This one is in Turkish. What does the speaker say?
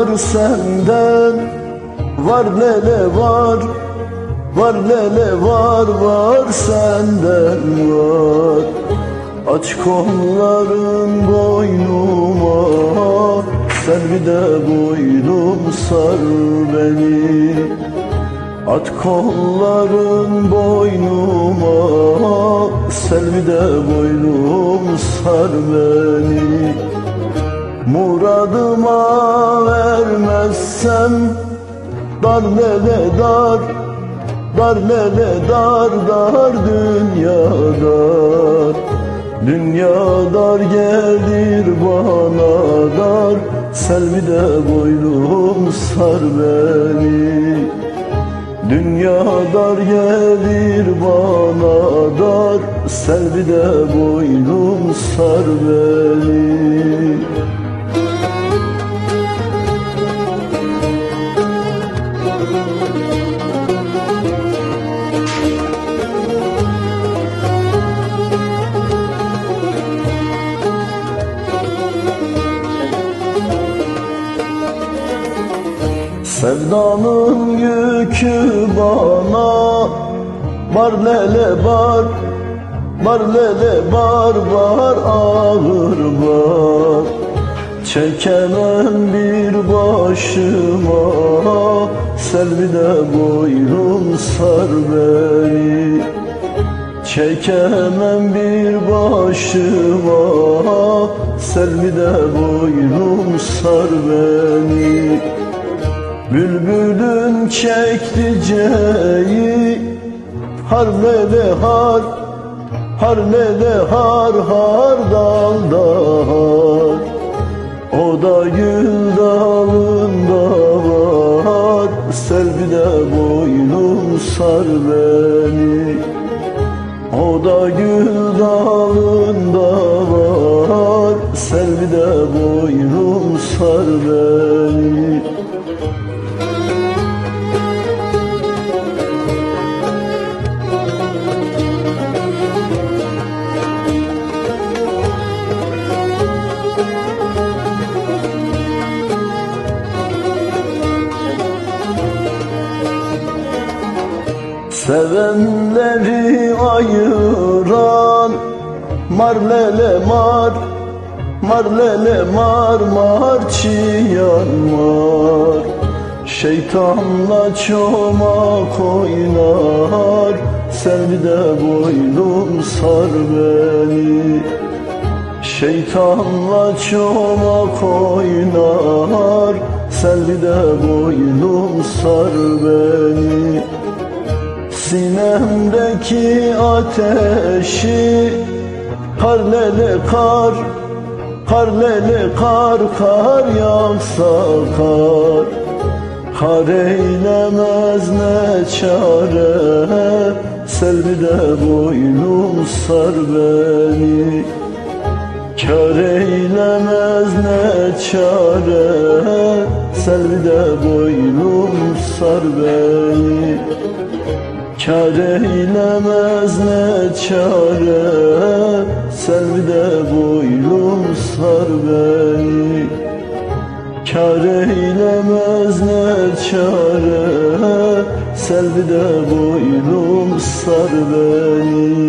var senden? Var lele var Var lele var var senden var. Aç kolların boynuma Sen bir de boynum sar beni. At kolların boynuma Selvi de boynum sar beni Muradıma vermezsem Dar lele dar Dar lele dar dar dünya dar Dünya dar gelir bana dar Selvi de boynum sar beni. Dünya dar gelir bana dar Selvi de boynum sar beni Sevdanın yükü bana Bar lele bar Bar lele bar bar ağır bar. Çekemem bir başıma Selvi de boynum sar beni. Çekemem bir başıma Selvi de boynum sar beni Bülbülün çekticeği Har lele har Har lele har har dalda har O da gül dalında var Selvi de boynum sar beni. O da gül dalında var Selvi de boynum sar beni Sevenleri ayıran Mar lele mar Mar lele mar mar çiyan mar Şeytanla çomak oynar Selvi de boynum sar beni. Şeytanla çomak oynar Selvi de boynum sar beni. Sinemdeki ateşi Kar lele kar Kar lele kar kar yağsa kar Kar eylemez ne çare Selvi de boynum sar beni. Kar eylemez ne çare Selvi de boynum sar beni. Kar eylemez ne çare Selvi de boynum sar beni Kar eylemez ne çare? Selvi de boynum sar beni